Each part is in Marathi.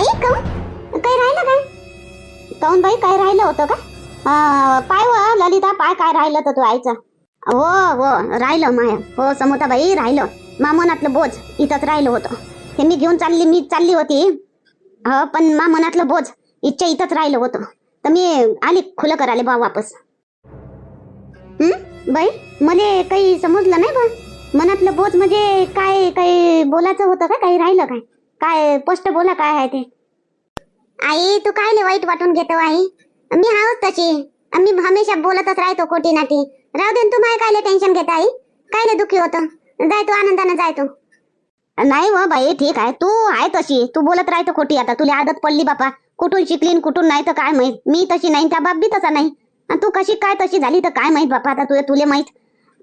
आई काऊन हो? काय राहिलं काय? काऊन बाई काय राहिलं होतं का? पाय व ललिता पाय काय राहिलं तर तू आईचं? हो हो राहिलं माया. हो समोता बाई राहिलं. मा मनातलं बोज इथंच राहिलं होतं. हे मी घेऊन चालली मी चालली होती. हो पण मा मनातलं बोज इच्छा इथंच राहिलं होतं. तर मी आली खुलं करायला बा वापस. बाई मले काही समजलं नाही बा. मनातलं बोज म्हणजे काय काही बोलायचं होतं का? काही राहिलं काय? काय स्पष्ट बोला काय आहे ते? आई तू काय वाईट वाटून घेतो आई? मी हाऊस तशी. मी हमेशा बोलतच राहतो कोटी नाटी राहू दे तू माय कायले टेन्शन घेता आई? कायले दुखी होतं? जाय तू आनंदाने जाय तू. नाही हो बाई ठीक आहे. तू आहे तशी. तू बोलत राहतो खोटी आता. तुला आदत पडली बापा. कुठून शिकली न कुठून नाही तर काय माहीत. मी तशी नाही त्या बाप बी तसा नाही. तू कशी काय तशी झाली तर काय माहीत बापा. आता तुला तुले माहीत.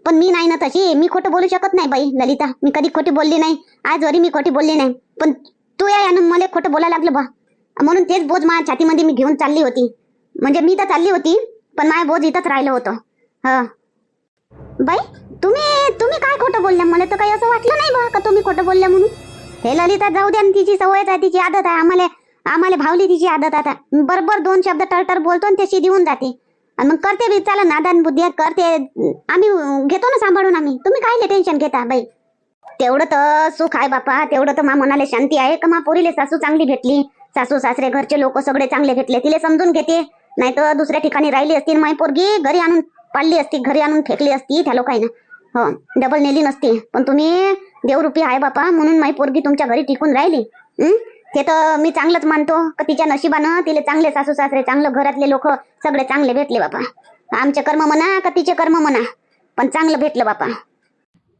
पण मी नाही ना तशी. मी खोटं बोलू शकत नाही बाई ललिता. मी कधी खोटी बोलली नाही. आज वरी मी खोटी बोलली नाही. पण तू या यानं मला खोटं बोलायला लागलं बा. म्हणून तेच बोज माझ्या छातीमध्ये मी घेऊन चालली होती. म्हणजे मी तर चालली होती पण माझ्या बोज इथंच राहिलं होतं. हा. बाई तुम्ही तुम्ही काय खोटं बोलल्या? मला तर काही असं वाटलं नाही बा का तुम्ही खोटं बोलल्या म्हणून. हे ललिता जाऊ द्या तिची सवयच आहे तिची आदत आहे. आम्हाला आम्हाला भावली तिची आदत आता. बरोबर दोन शब्द टरटर बोलतो आणि त्याशी देऊन जाते. आणि मग करते बी. चला नादान बुद्धी करते. आम्ही घेतो ना सांभाळून आम्ही. तुम्ही काय टेन्शन घेता बाई? तेवढं तर सुख आहे बापा तेवढं तर मा मनाला शांती आहे का? मा पोरीले सासू चांगली भेटली. सासू सासरे घरचे लोक सगळे चांगले भेटले. तिले समजून घेते. नाही तर दुसऱ्या ठिकाणी राहिली असती माई पोरगी घरी आणून पाळली असती घरी आणून फेकली असती त्या लोकांना हो डबल नेली नसती. पण तुम्ही देवरूपी आहे बापा म्हणून माई पोरगी तुमच्या घरी टिकून राहिली. ते तर मी चांगलंच मानतो का तिच्या नशिबानं तिले चांगले सासू सासरे चांगलं घरातले लोक सगळे चांगले भेटले बापा. आमचे कर्म म्हणा का तिचे कर्म म्हणा पण चांगलं भेटलं बापा.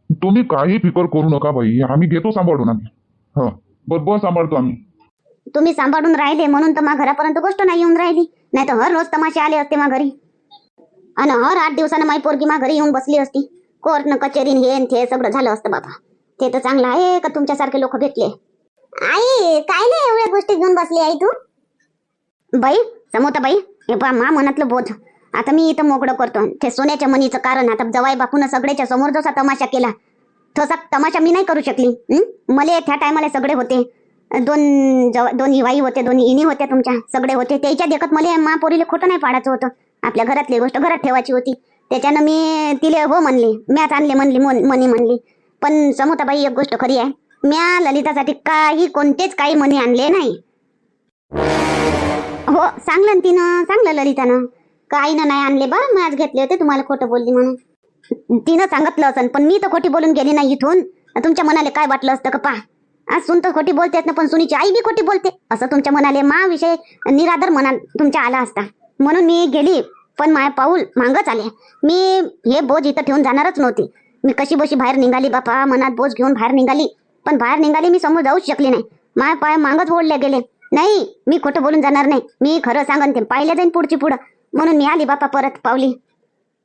तुम्ही काही फिकर करू नका बाई. आम्ही घेतो सांभाळून आम्ही. बरोबर सांभाळतो आम्ही. तुम्ही सांभाळून राहिले म्हणून तर मा घरापर्यंत गोष्ट नाही येऊन राहिली. नाही तर हर रोज तमाशे आले असते मा घरी. आणि हर आठ दिवसानं माई पोरगी मा घरी येऊन बसली असती. कोर्ट न कचेरीन हे न ते सगळं झालं असतं बाबा. ते तर चांगलं आहे का तुमच्यासारखे लोक भेटले? आई काय नाही एवढ्या गोष्टी घेऊन बसली आई तू? बाई समोता बाई हे बा मा मनातलं बोध. आता मी इथं मोकळं करतो. ते सोन्याच्या मनीचं कारण आता जवाई बापून सगळ्याच्या समोर जसा तमाशा केला तसा तमाशा मी नाही करू शकली. मला मले त्या टायमाला सगळे होते. दोन जव दोन हिवाई होते दोन इनी होत्या तुमच्या सगळे होते. त्याच्या देखत मला मा पोरीले खोटं नाही पाडायचं होतं. आपल्या घरातली गोष्ट घरात ठेवायची होती. त्याच्यानं मी तिले हो म्हणली मॅच आणले म्हणली मनी म्हणली. पण समोताबाई एक गोष्ट खरी आहे म्या ललितासाठी काही कोणतेच काही मनी आणले नाही. हो सांगलं तिनं सांगलं ललितानं. काहीनं नाही आणले बरं मी आज घेतले होते तुम्हाला खोटं बोलली म्हणून. तिनं सांगितलं असन पण मी तर खोटी बोलून गेली नाही इथून. तुमच्या मनाला काय वाटलं असतं का पा आज सुन तर खोटी बोलतेत ना पण सुनीची आई बी खोटी बोलते. असं तुमच्या मनाले मा विषय निराधर मना तुमच्या आला असता. म्हणून मी गेली पण माय पाऊल मागच आले. मी हे बोज इथं ठेवून जाणारच नव्हती. मी कशी बशी बाहेर निघाली बापा मनात बोज घेऊन बाहेर निघाली. पण बाहेर निघाली मी समोर जाऊच शकली नाही. माय पाय मागच ओढले गेले. नाही मी खोटं बोलून जाणार नाही. मी खरं सांगन ते पाहिलं जाईन पुढची पुढं. म्हणून मी आली बापा परत पावली.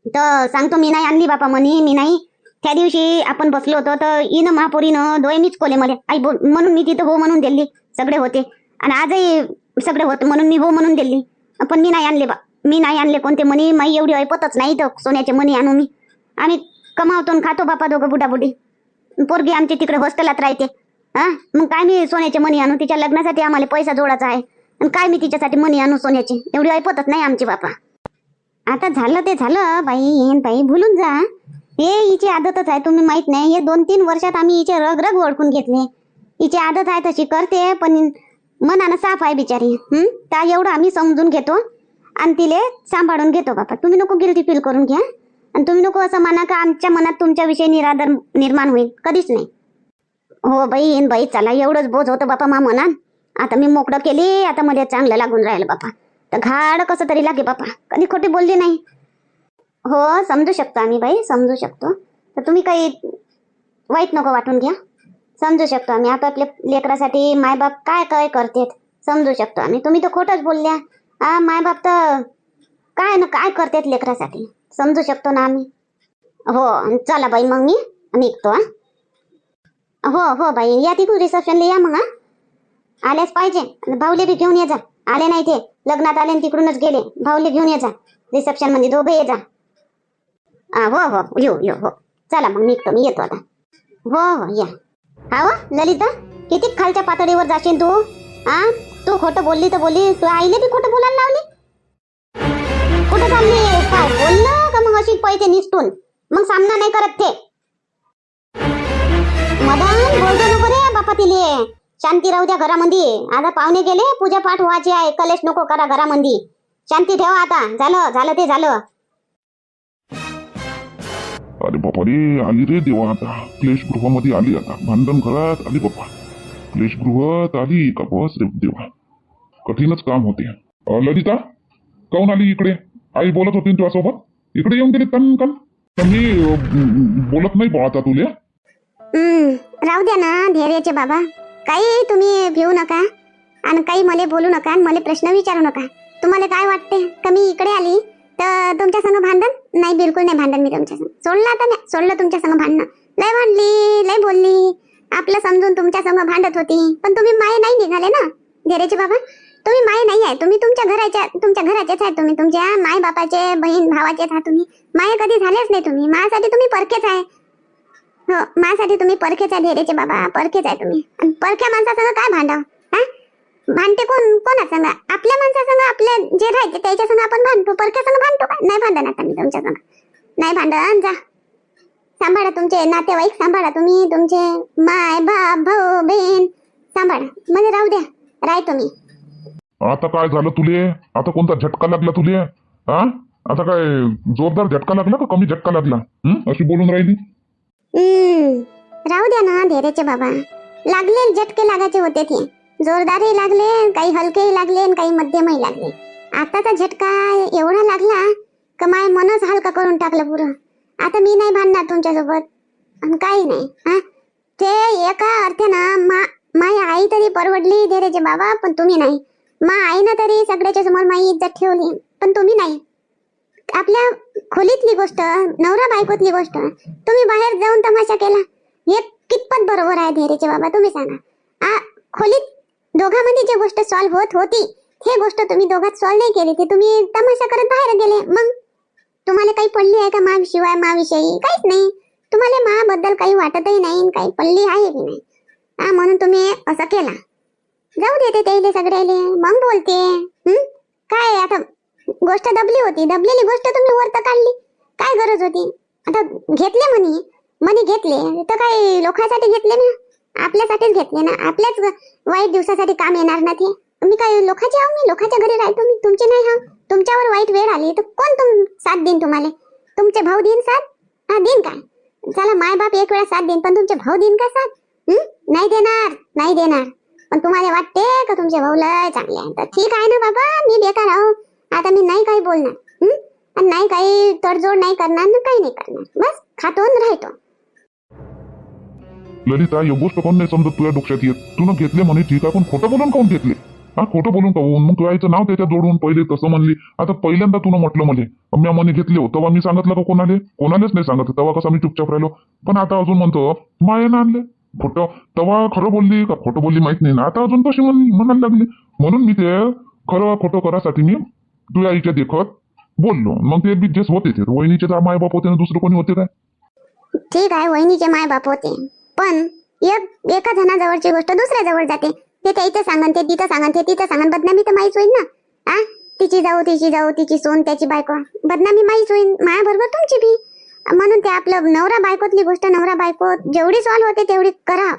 तर सांगतो मी नाही आणली बापा म्हणी मी नाही. त्या दिवशी आपण बसलो होतो तर इन महापोरीनं डोळे मीच कोले मला. आई बोल म्हणून मी तिथं हो म्हणून दिली. सगळे होते. आणि आजही सगळे होते म्हणून मी हो म्हणून दिली. पण मी नाही आणले बा मी नाही आणले कोणते मनी माई एवढी ऐपतच नाही तर सोन्याचे मनी आणू मी. आम्ही कमावतो आणि खातो बापा दोघं बुडाबुडी. पोरगी आमची तिकडे हॉस्टेलात राहते. हा? मग काय मी सोन्याचे मनी आणू? तिच्या लग्नासाठी आम्हाला पैसा जोडायचा आहे. काय मी तिच्यासाठी मनी आणू सोन्याची? एवढी ऐपतच नाही आमची बापा. आता झालं ते झालं. बाई येन बाई. भुलून जा. हे हिची आदतच आहे तुम्ही माहीत नाही. हे दोन तीन वर्षात आम्ही हिचे रग रग ओळखून घेतले. हिची आदत आहे तशी करते पण मनानं साफ आहे बिचारी. हम्म त्या एवढं आम्ही समजून घेतो आणि तिले सांभाळून घेतो बापा. तुम्ही नको गिल्टी फील करून घ्या. आणि तुम्ही नको असं म्हणा का आमच्या मनात तुमच्याविषयी निरादर निर्माण होईल. कधीच नाही. हो बाई येईन बाई. चला एवढंच बोज होतं बापा मा मनात. आता मी मोकळं केली आता मध्ये चांगलं लागून राहिलं बापा. तर घाड कसं तरी लागे बापा. कधी खोटी बोलली नाही. हो समजू शकतो आम्ही बाई समजू शकतो. तर तुम्ही काही वाईट नको वाटून घ्या. समजू शकतो आम्ही. आपापल्या लेकरासाठी मायबाप काय काय करतेत समजू शकतो आम्ही. तुम्ही तर खोटंच बोलल्या. हा मायबाप तर काय ना काय करतेत लेकरासाठी? समजू शकतो ना आम्ही. हो चला बाई मग मी निघतो हा. हो हो बाई या तिकडून रिसेप्शनला या मग हा. आल्याच पाहिजे. भाऊले बी घेऊन ये जा. आले नाही ते. लग्नात आले तिकडूनच गेले. भाऊले घेऊन ये जा. रिसेप्शनमध्ये दोघे ये जा. हो हो. येऊ येऊ हो. चला मग निघतो. मी येतो आता. हो हो. या. हा ललिता. किती खालच्या पातळीवर जाशील तू? हा तू खोटं बोलली तर बोलली. तू आईले बी खोटं बोलायला लावली? कुठं चालली? काय बोललं का मग अशी पैसे निसटून? मग सामना नाही करत ते. मदन बोलतो नको रे बापा तिले. शांती राहू द्या घरामध्ये आता पाहुणे गेले पूजा पाठ व्हायची आहे. कलेश नको करा घरामध्ये शांती ठेवा आता. झालं झालं ते झालं. अरे बापा रे आली रे देवा आता. क्लेश गृहामध्ये आली आता. भांडण घरात आली बाप्पा क्लेश गृहात आली का बस रे देवा. कठीणच काम होते. ललिता काऊन आली इकडे? आई बोलत होती ना तुझ्यासोबत? इकडे येऊन गेली कन तर मी बोलत नाही बा आता तुले. राहू द्या ना धैर्याचे बाबा. काही तुम्ही भिवू नका आणि काही मला बोलू नका आणि मला प्रश्न विचारू नका. तुम्हाला काय वाटते? का मी इकडे आली तर तुमच्या संग भांडण? नाही बिलकुल नाही भांडण मी तुमच्या संग. सोडलं आता मी. सोडलं तुमच्या संग भांडणं. लय भांडली लय बोलली. आपलं समजून तुमच्या संग भांडत होती. पण तुम्ही माये नाही निघाले ना धैर्याचे बाबा? तुम्ही माय नाही आहे. तुम्ही तुमच्या घराच्या तुमच्या घराचेच आहे तुम्ही. तुमच्या माय बापाचे बहीण भावाचेच आहात तुम्ही. माय कधी झालेच नाही तुम्ही. माझ्यासाठी तुम्ही परकेच आहे. हो माझ्यासाठी तुम्ही परखेच आहे धैर्याचे बाबा परखेच आहे तुम्ही. आणि परख्या माणसासंग काय भांडाव हा? भांडते कोण कोणा संग? आपल्या माणसासंग आपल्या जे राहते त्याच्या संग आपण भांडतो परख्या संग भांडतो का? नाही भांडण आता मी तुमच्या संग. नाही भांडण जा. सांभाळा तुमचे नातेवाईक सांभाळा तुम्ही तुमचे माय बाप भाऊ बहीण. सांभाळा. म्हणजे राहू द्या राय तुम्ही आता काय झालं तुले? आता कोणता झटका लागला तुले? हा? आता काय जोरदार झटका लागला का कमी झटका लागला? अशी बोलून राहिली? राहू द्या ना धैर्याचे बाबा. लागले झटके लागायचे होते ते. जोरदारही लागले काही हलकेही लागले काही मध्यमही लागले. आताचा झटका एवढा लागला का माय मनच हलका करून टाकलं पुरं. आता मी नाही भांडणार तुमच्यासोबत. आणि काही नाही हा? ते एका अर्थानं मा माय आई तरी परवडली धैर्याचे बाबा पण तुम्ही नाही. मा आईनं तरी सगळ्याच्या समोर माई इज्जत ठेवली पण तुम्ही नाही. आपल्या खोलीतली गोष्ट नवरा बायकोतली गोष्ट. तुम्ही बाहेर जाऊन तमाशा केला. हे कितपत बरोबर आहे धैर्याचे बाबा तुम्ही सांगा. आ खोलीत दोघांमध्ये जी गोष्ट सॉल्व्ह होत होती हे गोष्ट तुम्ही दोघात सॉल्व्ह नाही केली ती तुम्ही तमाशा करत बाहेर गेले. मग? तुम्हाला काही पडली आहे का मा शिवाय माविषयी? काहीच नाही. तुम्हाला माबद्दल काही वाटतही नाही काही पडली आहे की नाही. हा म्हणून तुम्ही असं केला. जाऊ देते त्याले सगळ्याले मग बोलते. काय आता? गोष्ट दबली होती. दबलेली गोष्ट तुम्ही वरत काढली. काय गरज होती? आता घेतले म्हणे. म्हणे घेतले. तर काही लोकांसाठी घेतले ना. आपल्यासाठीच घेतले ना. आपल्याच वाईट दिवसासाठी काम येणार ना ते. मी काय लोकांचे आहो? मी लोकांच्या घरी राहतो. मी तुमचे नाही हा तुमच्यावर वाईट वेळ आली. तर कोण तुम साथ देईन तुम्हाला? तुमचे भाऊ देईन साथ? हा देईन काय? चला माय बाप एक वेळा साथ देईन. पण तुमचे भाऊ देईन का साथ? नाही देणार. नाही देणार. पण तुम्हाला वाटते का तुमचे भाऊ लय चांगले आहे तर ठीक आहे ना बाबा. मी बेकार आहो. आता मी नाही काही बोलणार आणि नाही काही तडजोड नाही करणार ना काही नाही करणार. बस खातो आणि राहतो. ललिता ही गोष्ट कोण नाही समजत तुझ्या डोक्यात येत? तू न घेतले म्हणे ठीक आहे पण खोटं बोलून काऊन घेतले? हा खोटं बोलून काऊन? मग तुझ्या आईचं नाव त्याच्यात जोडून पहिले तसं म्हणली. आता पहिल्यांदा तुला म्हटलं म्हणजे मी म्हणे घेतले हो तेव्हा मी सांगितलं का कोणाले? कोणालेच नाही सांगितलं तेव्हा कसं मी चुपचाप राहिलो? पण आता अजून म्हणतो मायेनं आणले. खोटं? तेव्हा खरं बोलली का खोटं बोलली माहीत नाही ना? आता अजून कशी म्हण म्हणायला लागली? म्हणून मी ते खरं खोटं करासाठी मी तुझ्या आईच्या देखत बोललो. मग ते बी जेच होते वहिनीचे माय बाप होते ना दुसरं कोणी होते काय? ठीक आहे वहिनीचे माय बाप होते. पण एक एका जणाजवळची गोष्ट दुसऱ्या जवळ जाते. ते इथे सांगन ते तिथं सांगन ते तिथं सांगन. बदनामी तर माहीच होईल ना. आ? तिची जाऊ तिची जाऊ तिची सोन त्याची बायको. बदनामी माहीच होईल मायाबरोबर तुमची बी. म्हणून ते आपलं नवरा बायकोतली गोष्ट नवरा बायको जेवढी सॉल्व्ह होते तेवढी करा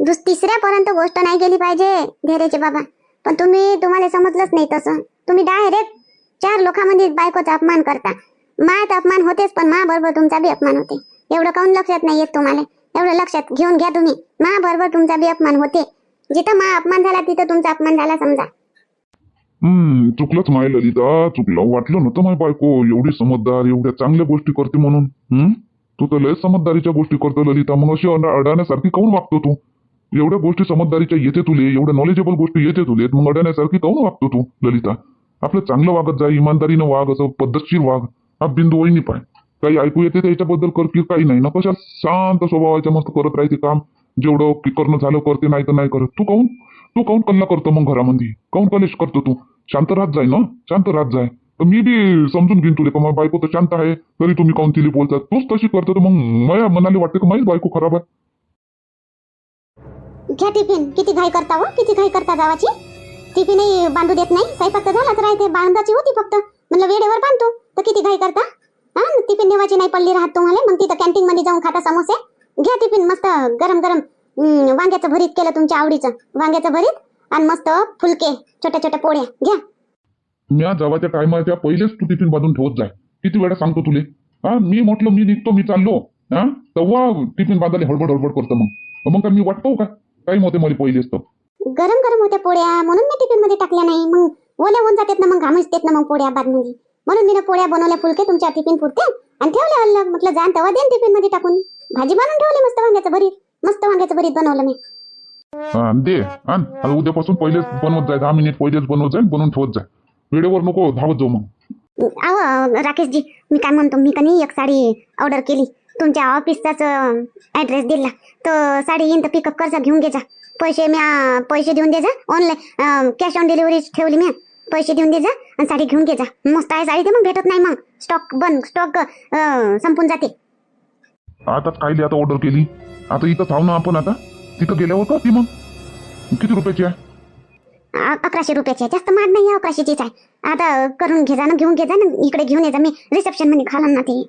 दुस तिसऱ्यापर्यंत गोष्ट नाही गेली पाहिजे धैर्याचे बाबा. पण तुम्ही तुम्हाला समजलंच नाही तसं. तुम्ही डायरेक्ट चार लोकांमध्ये बायकोचा अपमान करता. मायात अपमान होतेच पण मा बरोबर तुमचा बी अपमान होते. एवढं काऊन लक्षात नाही येत तुम्हाला? एवढं लक्षात घेऊन घ्या तुम्ही. मा बरोबर तुमचा बी अपमान होते. जिथं मा अपमान झाला तिथं तुमचा अपमान झाला समजा. हम्म चुकलंच माय ललिता. चुकलं वाटलं नव्हतं माय बायको. एवढी समजदार एवढ्या चांगल्या गोष्टी करते म्हणून. हम्म? तू तर लय समजदारीच्या गोष्टी करतो ललिता. मग अशी अडाण्यासारखी काऊन वागतो तू? एवढ्या गोष्टी समजदारीच्या येते तुले. एवढ्या नॉलेजेबल गोष्टी येते तुले मग अडाण्यासारखी काऊन वागतो तू ललिता? आपलं चांगलं वागत जा इमानदारीनं वाग असं पद्धतशीर वाग. हा बिंदू वहिनी पाय. काही ऐकू येते त्याच्याबद्दल कर की काही नाही. ना कशा शांत स्वभावाच्या मस्त करत राहते काम. जेवढं की करणं झालं करते नाही तर नाही करत. तू काऊन? तू काऊन कल्ला करतो मग घरामध्ये काऊन कलेश करतो तू? शांत राहत जाय ना? शांत राहत जाय. तर मी बी समजून घेईन तुले का बायको तर शांत आहे. तरी तुम्ही काऊन तिला बोलतात? तूच तशी करतो तर मग माझ्या मनाला वाटते का माझी बायको खराब आहे. घ्या टिफिन. किती घाई करता हो? किती घाई करता गावाची टिफिनही बांधू देत नाही. स्वयंपाक तर झालाच राहते. बांधाची होती फक्त. म्हणलं वेळेवर बांधतो. तर किती घाई करता? हा? टिफिन नेवायची नाही पडली राहत तुम्हाला मग तिथं कॅन्टीन मध्ये जाऊन खाता समोसे. घ्या टिफिन मस्त गरम गरम वांग्याचं भरीत केलं तुमच्या आवडीचं. वांग्याचं भरीत आणि मस्त फुलके छोट्या छोट्या पोळ्या. घ्या. म्या जेव्हाच्या टायमाच्या पहिलेच तू टिफिन बांधून ठेवत जाय. किती वेळा सांगतो तुले? हा? मी म्हटलं मी निघतो मी चाललो. हा? तेव्हा टिफिन बांधायला हडबड हडबड करतो मग. मग काय मी वाटतो का? टाइम होते मला पहिलेच तर. गरम गरम होत्या पोळ्या. म्हणून मी टिफिनमध्ये टाकल्या नाही. मग ओल्या होऊन जातात ना मग घामचतेत ना मग पोळ्या बादमध्ये म्हणून मी पोळ्या बनवल्या फुलके तुमच्या टिफिन पुरते आणि ठेवले अल्लग म्हटलं जाण तेव्हा देन टिफिनमध्ये टाकून. भाजी बनवून ठेवली मस्त वांग्याचं भरीत. मस्त वांग्याचं भरीत बनवलं मी. हा दे आण. आता उद्यापासून पहिलेच बनवत जाय. दहा मिनिट पहिलेच बनवत जाय बनवून ठेवत जाय. वेळेवर नको धावत जाऊ मग. अहो राकेशजी मी काय म्हणतो मी का नाही एक साडी ऑर्डर केली. तुमच्या ऑफिसचाच ऍड्रेस दिला. तर साडी येईन तर पिकअप करजा घेऊन घे जा. पैसे मी पैसे देऊन दे जा. ऑनलाईन कॅश ऑन डिलिव्हरी ठेवली मी. पैसे देऊन दे जा आणि साडी घेऊन घे जा. मस्त आहे साडी ते मग भेटत नाही मग. स्टॉक बंद स्टॉक संपून जाते. आताच कायली आता ऑर्डर केली. आता इथं थांब ना आपण आता. तिथं गेल्यावर का ती मग. किती रुपयाची आहे? अकराशे रुपयाची आहे. जास्त महाग नाही अकराशेचीच आहे. आता करून घे जा ना घेऊन घे जा ना. इकडे घेऊन ये जा. मी रिसेप्शनमध्ये घालन ना ते.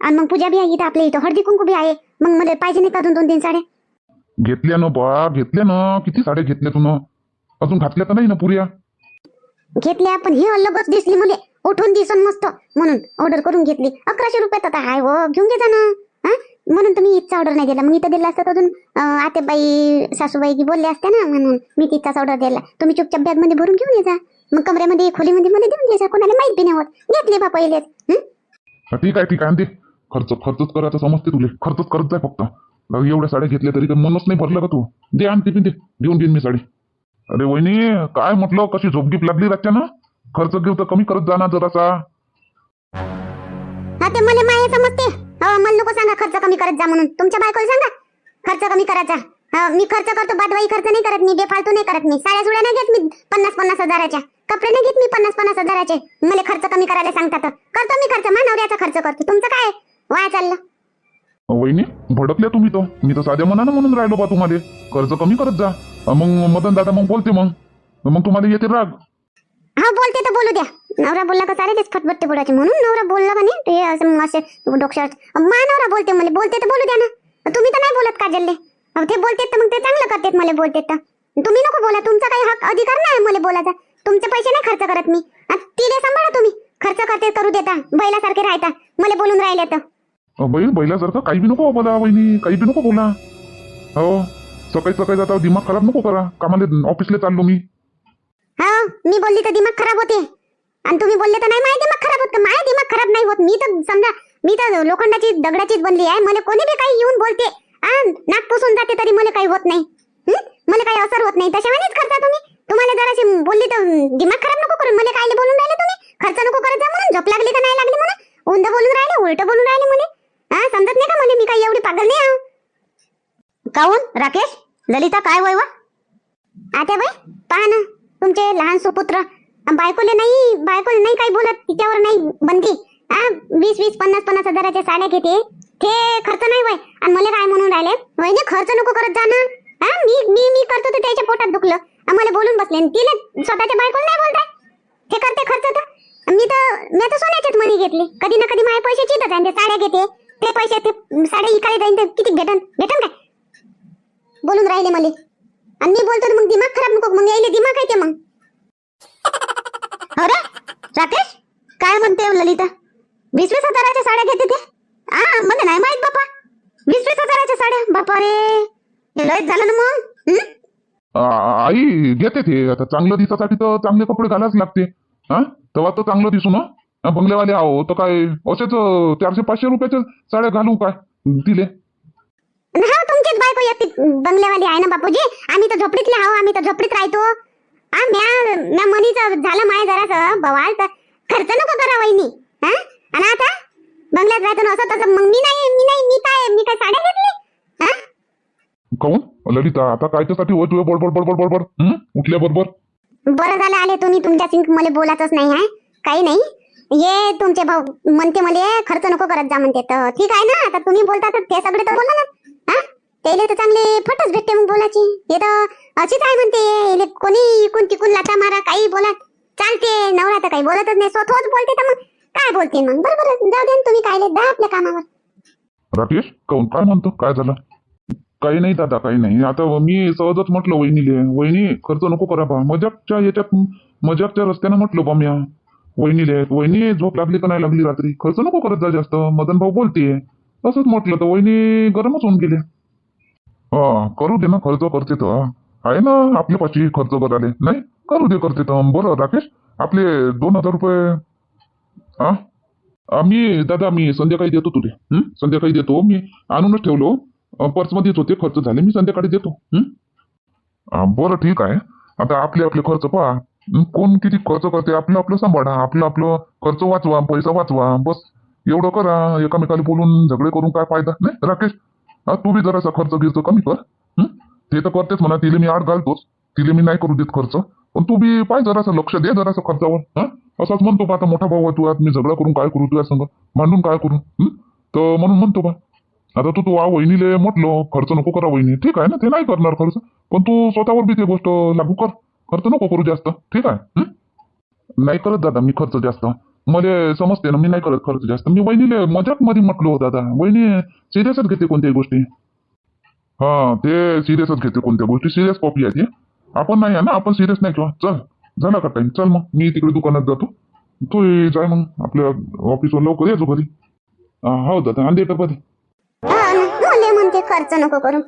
आणि मग पूजा बी आहे इथं आपल्या इथं. हळदी कुंकू बी आहे. मग मला पाहिजे नाही का अजून दोन तीन साड्या? घेतल्या ना बा घेतल्या ना. किती साड्या घेतल्या तू ना अजून घातल्या तर नाही ना पुऱ्या? घेतल्या पण हे अलगच दिसली मला. उठून दिसन मस्त. म्हणून ऑर्डर करून घेतली. अकराशे रुपयात आता हाय हो. घेऊन घे जा ना. हा? म्हणून तुम्ही इथचा ऑर्डर नाही दिला. मग इथं दिला असता तर अजून अं, आतेबाई सासूबाई की बोलले असते ना म्हणून. मी तिथचाच ऑर्डर दिला. तुम्ही चुपचाप बॅगमध्ये भरून घेऊन ये जा. मग कमऱ्यामध्ये खोलीमध्ये मध्ये देऊन घे जा. कोणाला माहीत बी नाही होत. घेतले बा पहिलेच? हा, ठीक आहे ठीक आहे. आण दे. खर्च खर्चच करायचं समजते तुले. खर्चच करत जाय फक्त. अगं, एवढ्या साड्या घेतल्या तरी तर मनच नाही भरलं का तू? दे आणते टिफिन दे. घेऊन देईन मी साडी. अरे वहिनी काय म्हटलं? कशी झोपगीप लागली रातच्या ना खर्च घेऊ तर कमी करत जा जरासा. हा ते मला माये समजते. हो मला नको सांगा खर्च कमी करत जा म्हणून. तुमच्या बायकोला सांगा. खर्च कमी करायचा. हा, मी खर्च करतो बादवाई खर्च नाही करत मी बेफालतू नाही करत मी. साड्या सुड्या नाही घेत मी पन्नास पन्नास हजाराच्या. कपडे नाही घेत मी पन्नास पन्नास हजाराचे. मला खर्च कमी करायला सांगतात. करतो मी खर्च मा नवऱ्याचा खर्च करतो. तुमचं काय वाया चाललं. वहिनी भडकल्या तुम्ही तो मी तर साध्या मनानं म्हणून राहिलो बा तुम्हाला. कर्ज कमी करत जा. मग मदन दादा मग बोलते मग. मग तुम्हाला येते राग. हा बोलते तर बोलू द्या. नवरा बोलला का सारे तेच बोलायचे म्हणून नवरा बोलला का नाही? ते असं मग असे मा नवरा बोलते मला बोलते तर बोलू द्या ना. तुम्ही तर नाही बोलत काजलले. अहो, ते बोलते तर मग ते चांगलं करतात मला बोलते तर. तुम्ही नको बोला. तुमचा काही हक अधिकार नाही मला बोलायचा. तुमचे पैसे नाही खर्च करत मी. आणि तिले सांभाळा तुम्ही. खर्च करते करू देता. बैलासारखे राहता. मला बोलून राहिले तर. बैल बैलासारखं काही बी नको बोला वहिनी काही बी नको बोला. हो सकाळी सकाळी जाता दिमाग खराब नको करा. कामाला ऑफिसला चाललो मी. हा मी बोलली तर दिमाग खराब होते. आणि तुम्ही बोलले तर नाही माझे दिमाग खराब होत माझे दिमाग खराब नाही होत. मी तर समजा मी तर लोखंडाची दगडाचीच बनली आहे. मला कोणी बी काही येऊन बोलते नाक पुसून जाते तरी मला काही होत नाही. मला काही असर होत नाही. तशावानीच करता तुम्ही. तुम्हाला जराशी बोलली तर दिमाग खराब नको करून मला काय बोलून राहिले तुम्ही? खर्च नको करत जा म्हणून. झोप लागली तर नाही लागली म्हणून. उंद बोलून राहिले उलट बोलून राहिले म्हणे. हा समजत नाही का मला मी काही एवढी पागल नाही आहो काऊन? राकेश ललिता काय वय वा? आता बाई पहा ना तुमचे लहान सुपुत्र. बायकोले नाही बायकोले नाही काही बोलत तिच्यावर नाही बंदी. हा वीस वीस पन्नास पन्नास हजाराच्या साड्या घेते. ते खर्च नाही वय. आणि मला काय म्हणून राहिले? वय खर्च नको करत जा ना. हा मी मी मी करतो तर त्याच्या पोटात दुखलं. आणि मला बोलून बसले. आणि तिला स्वतःच्या बायकोला नाही बोलताय हे करते खर्च तर. मी तर मी तर सोन्याच्याच मनी घेतले. कधी ना कधी माझे पैसे चितच आहे ते साड्या घेते. ते पैसे ते साड्या इकडे जाईन किती भेटन? भेटन काय? बोलून राहिले मला. आणि मी बोलतो मग दिमाग खराब नको मग यायले दिमाग आहे ते मग. अरे राकेश काय म्हणते हो ललिता? वीस वीस हजाराच्या साड्या घेते ते? आ मला नाही माहीत बापा. वीस वीस हजाराच्या साड्या? बापा रे हे लयच झालं ना मग आई घेते ते. आता चांगलं दिसासाठी तर चांगले कपडे घालायच लागते. हा तेव्हा तर चांगलं दिसू ना? बंगल्यावाले आहो तर काय असेच चारशे पाचशे रुपयाच्या साड्या घालू काय? दिले. हा तुमचीच बायको एकटी बंगल्यावाली आहे ना बापूजी? आम्ही तर झोपडीतले आहो आम्ही तर झोपडीत राहतो. हा म्या म्या मनीचं झालं माय जरासं बवाल तर खर्च नको करा वहिनी. हा? आणि आता बंगल्यात राहतो ना असं तसं मग मी नाही मी नाही मी काय मी काय साड्या घेतली? हा? काऊन? ललिता आता कायच्यासाठी होय तुझ्या बडबड बडबड बडबड हं? उठल्याबरोबर बरं झालं आले तुम्ही तुमच्या सिंक मला बोलायचंच नाही आहे काही नाही. ये तुमचे भाऊ म्हणते मला खर्च नको करत जा म्हणते. तर ठीक आहे ना आता तुम्ही बोलता तर ते सगळे तर बोला ना. हा? त्याला तर चांगले फटच भेटते मग बोलायची. हे तर अशीच आहे म्हणते. कोणी इकून तिकून लाता मारा काही बोला. चालते नवरा तर काही बोलतच नाही. स्वतःच बोलते तर मग काय बोलते मग? बरोबर जाऊ दे तुम्ही काय जा आपल्या कामावर. राकेश काऊन काय म्हणतो? काय झालं? काही नाही दादा काही नाही. आता मी सहजच म्हटलं वहिनीले वहिनी खर्च नको करा बा. मजाकच्या याच्यात मजाकच्या रस्त्यानं म्हटलो बा मी वहिनीले वहिनी झोप लागली का नाही लागली रात्री? खर्च नको करत जा जास्त. मदन भाऊ बोलते असंच म्हटलं तर वहिनी गरमच होऊन गेले हा करू दे ना खर्च करते तर. आहे ना आपल्या पाशी खर्च करायला नाही करू दे करते तर. बरं राकेश आपले दोन हजार रुपये. हा? मी दादा मी संध्याकाळी देतो तुले. संध्याकाळी देतो. मी आणूनच ठेवलो. पर्समध्येच होते खर्च झाले. मी संध्याकाळी देतो. बरं ठीक आहे. आता आपले आपले खर्च पहा. हं? कोण किती खर्च करते आपलं आपलं सांभाळा आपलं आपलं खर्च वाचवा पैसा वाचवा बस. एवढं करा एकामेकाला बोलून झगडे करून काय फायदा? नाही राकेश हा तू बी जरासा खर्च गिर्च कमी कर हं? ते तर करतेच म्हणा तिला मी आड घालतोच. तिला मी नाही करू देत खर्च. पण तू बी पाय जरासं लक्ष दे जरासा खर्चावर हा? असाच म्हणतो बा आता मोठा भाऊ आहे तू आज मी झगडा करून काय करू तुझ्या संग मांडून काय करू हं? तर म्हणून म्हणतो बा. आता तू तू वा वहिनीले म्हटलं खर्च नको करा वहिनी. ठीक आहे ना ते नाही करणार खर्च. पण तू स्वतःवर बी ते गोष्ट लागू कर. खर्च नको करू जास्त. ठीक आहे? नाही करत दादा मी खर्च जास्त. मला समजते ना मी नाही करत खर्च जास्त. मी वहिनीले मजाकमध्ये म्हटलो हो दादा. वहिनी सिरियसच घेते कोणत्याही गोष्टी. हा ते सिरियसच घेते कोणत्या गोष्टी. सिरियस कॉपी आहे ती. आपण नाही आहे ना आपण सिरियस नाही किंवा. चल झाला का टाइम चल मग. मी तिकडे दुकानात जातो. तू जाय मग. आपल्या ऑफिसवर लवकर येतो घरी हा, हो दादा. आणि डबा दे म्हणते खर्च नको करू.